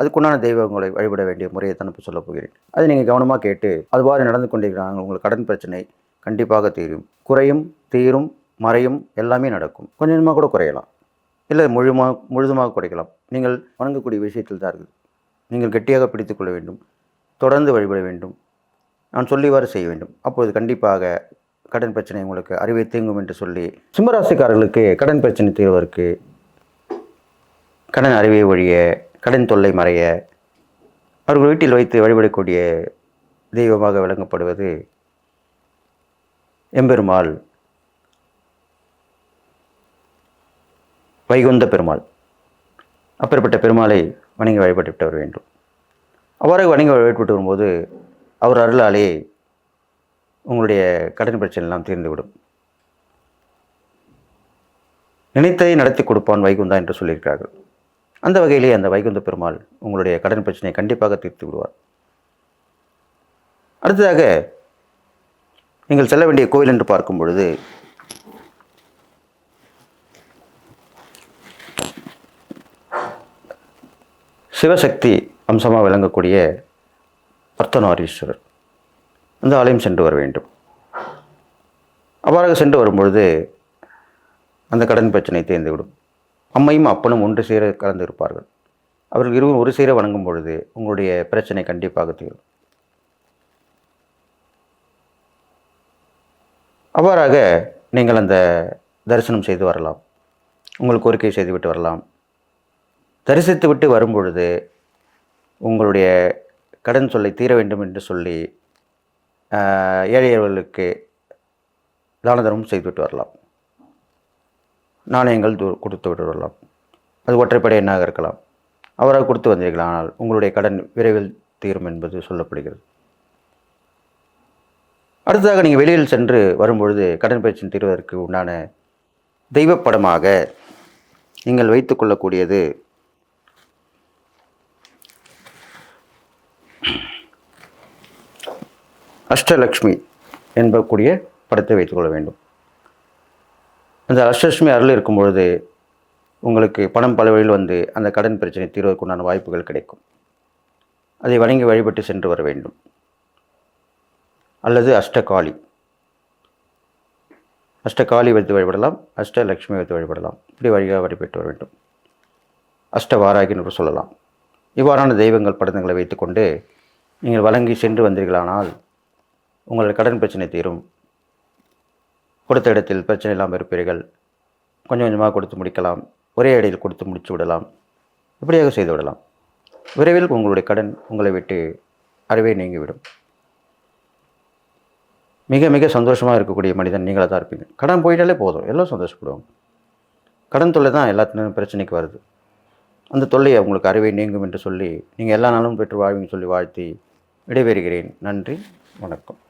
அதுக்குண்டான தெய்வங்களை வழிபட வேண்டிய முறையை தான் இப்போ சொல்லப் போகிறேன். அதை நீங்கள் கவனமாக கேட்டு அதுவாறு நடந்து கொண்டிருக்கிறாங்க உங்களுக்கு கடன் பிரச்சனை கண்டிப்பாக தீரும். குறையும் தீரும் மறையும் எல்லாமே நடக்கும். கொஞ்சம் கொஞ்சமாக கூட குறையலாம். இல்லை முழுமா முழுதுமாக குறைக்கலாம். நீங்கள் வணங்கக்கூடிய விஷயத்தில் தான் இருக்குது. நீங்கள் கெட்டியாக பிடித்துக்கொள்ள வேண்டும். தொடர்ந்து வழிபட வேண்டும். நான் சொல்லிவாறு செய்ய வேண்டும். அப்போது கண்டிப்பாக கடன் பிரச்சனை உங்களுக்கு அறிவை தீங்கும் என்று சொல்லி சிம்மராசிக்காரர்களுக்கு கடன் பிரச்சனை தீர்வதற்கு கடன் அறிவை ஒழிய கடன் தொல்லை மறைய அவர்கள் வீட்டில் வைத்து வழிபடக்கூடிய தெய்வமாக விளங்கப்படுவது எம்பெருமாள். வைகுந்த பெருமாள். அப்பேற்பட்ட பெருமாளை வணங்கி வழிபட்டு வர வேண்டும். அவ்வாறு வணங்கி வழிபட்டு வரும்போது அவர் அருளாலே உங்களுடைய கடன் பிரச்சனை எல்லாம் தீர்ந்துவிடும். நினைத்ததை நடத்தி கொடுப்பான் வைகுந்தா என்று சொல்லியிருக்கிறார்கள். அந்த வகையிலே அந்த வைகுந்த பெருமாள் உங்களுடைய கடன் பிரச்சனையை கண்டிப்பாக தீர்த்து விடுவார். அடுத்ததாக நீங்கள் செல்ல வேண்டிய கோயில் என்று பார்க்கும் பொழுது சிவசக்தி அம்சமாக விளங்கக்கூடிய அர்த்தநாரீஸ்வரர் அந்த ஆலயம் சென்று வர வேண்டும். அவ்வாறாக சென்று வரும்பொழுது அந்த கடன் பிரச்சனை தேர்ந்துவிடும். அம்மையும் அப்பனும் ஒன்று சேர கலந்து இருப்பார்கள் அவர்கள் இருவரும் ஒரு சேர வணங்கும் பொழுது உங்களுடைய பிரச்சனை கண்டிப்பாக தீரும். அவ்வாறாக நீங்கள் அந்த தரிசனம் செய்து வரலாம். உங்கள் கோரிக்கை செய்துவிட்டு வரலாம். தரிசித்து விட்டு வரும்பொழுது உங்களுடைய கடன் சொல்லை தீர வேண்டும் என்று சொல்லி ஏழையர்களுக்கு தானதனமும் தான தர்மம் செய்துவிட்டு வரலாம். நாணயங்கள் கொடுத்து விடலாம். அது ஒற்றைப்படை எண்ணாக இருக்கலாம். அவராக கொடுத்து வந்தீர்கள்? ஆனால் உங்களுடைய கடன் விரைவில் தீரும் என்பது சொல்லப்படுகிறது. அடுத்ததாக நீங்கள் வெளியில் சென்று வரும்பொழுது கடன் பிரச்சனை தீர்வதற்கு உண்டான தெய்வப்படமாக நீங்கள் வைத்துக்கொள்ளக்கூடியது அஷ்டலக்ஷ்மி என்பக்கூடிய படத்தை வைத்துக்கொள்ள வேண்டும். அந்த அஷ்டலட்சுமி அருள் இருக்கும் பொழுது உங்களுக்கு பணம் பல வழியில் வந்து அந்த கடன் பிரச்சனை தீர்வதற்குண்டான வாய்ப்புகள் கிடைக்கும். அதை வணங்கி வழிபட்டு சென்று வர வேண்டும். அல்லது அஷ்டகாளி. அஷ்டகாளி வைத்து வழிபடலாம் அஷ்டலக்ஷ்மி வைத்து வழிபடலாம். இப்படி வழியாக வழிபட்டு வர வேண்டும். அஷ்டவாராகி என்று சொல்லலாம். இவ்வாறான தெய்வங்கள் படங்களை வைத்துக்கொண்டு நீங்கள் வழங்கி சென்று வந்தீர்களானால் உங்கள் கடன் பிரச்சனை தீரும். கொடுத்த இடத்தில் பிரச்சனை இல்லாமல் இருப்பீர்கள். கொஞ்சம் கொஞ்சமாக கொடுத்து முடிக்கலாம். ஒரே இடையில் கொடுத்து முடித்து விடலாம். இப்படியாக செய்து விடலாம். விரைவில் உங்களுடைய கடன் உங்களை விட்டு அறவே நீங்கிவிடும். மிக மிக சந்தோஷமாக இருக்கக்கூடிய மனிதன் நீங்களாக தான் இருப்பீங்க. கடன் போயிட்டாலே போதும். எல்லாம் சந்தோஷப்படுவாங்க. கடன் தொல்லை தான் எல்லாத்துலேயும் பிரச்சனைக்கு வருது. அந்த தொல்லையை உங்களுக்கு அறவே நீங்கும் என்று சொல்லி நீங்கள் எல்லா நாளும் பெற்று வாழ்வீங்கன்னு சொல்லி வாழ்த்தி விடைபெறுகிறேன். நன்றி. வணக்கம்.